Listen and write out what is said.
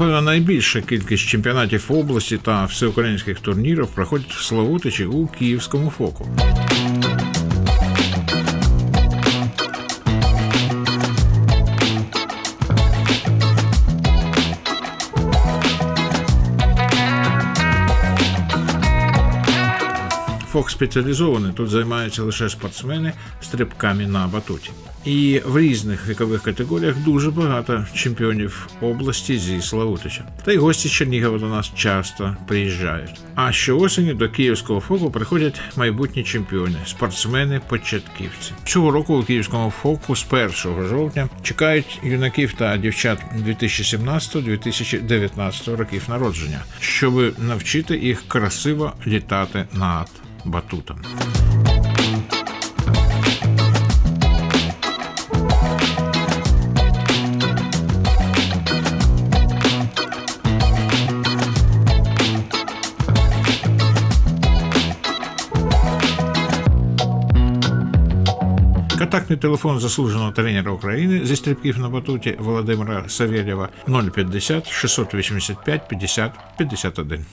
Напевно, найбільша кількість чемпіонатів області та всеукраїнських турнірів проходять в Славутичі у Київському фоку. Фок спеціалізований, тут займаються лише спортсмени стрибками на батуті. І в різних вікових категоріях дуже багато чемпіонів області зі Славутича. Та й гості Чернігова до нас часто приїжджають. А щоосені до київського фоку приходять майбутні чемпіони, спортсмени-початківці. Цього року у київському фоку з 1 жовтня чекають юнаків та дівчат 2017-2019 років народження, щоб навчити їх красиво літати над батутом. Контактний телефон заслуженого тренера України зі стрибків на батуті Володимира Савєлєва 050 685 50 51.